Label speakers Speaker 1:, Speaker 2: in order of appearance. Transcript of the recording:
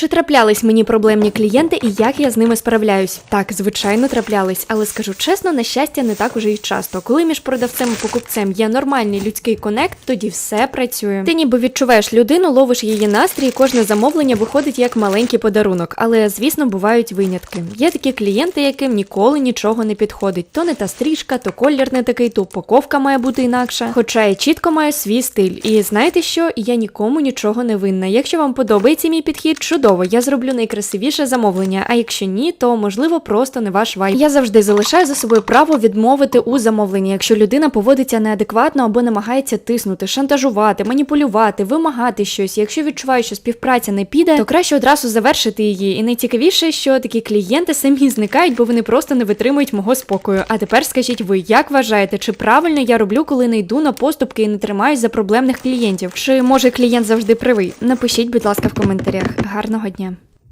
Speaker 1: Чи траплялись мені проблемні клієнти і як я з ними справляюсь? Так, звичайно, траплялись, але скажу чесно, на щастя, не так уже й часто. Коли між продавцем і покупцем є нормальний людський конект, тоді все працює. Ти ніби відчуваєш людину, ловиш її настрій, кожне замовлення виходить як маленький подарунок. Але звісно, бувають винятки. Є такі клієнти, яким ніколи нічого не підходить. То не та стрічка, то колір не такий, то упаковка має бути інакша. Хоча я чітко маю свій стиль. І знаєте що? Я нікому нічого не винна. Якщо вам подобається мій підхід, чудово, я зроблю найкрасивіше замовлення. А якщо ні, то можливо просто не ваш вайб. Я завжди залишаю за собою право відмовити у замовленні, якщо людина поводиться неадекватно або намагається тиснути, шантажувати, маніпулювати, вимагати щось. Якщо відчуваю, що співпраця не піде, то краще одразу завершити її. І найцікавіше, що такі клієнти самі зникають, бо вони просто не витримують мого спокою. А тепер скажіть ви, як вважаєте, чи правильно я роблю, коли не йду на поступки і не тримаюсь за проблемних клієнтів? Чи може клієнт завжди правий? Напишіть, будь ласка, в коментарях. Гарного дня.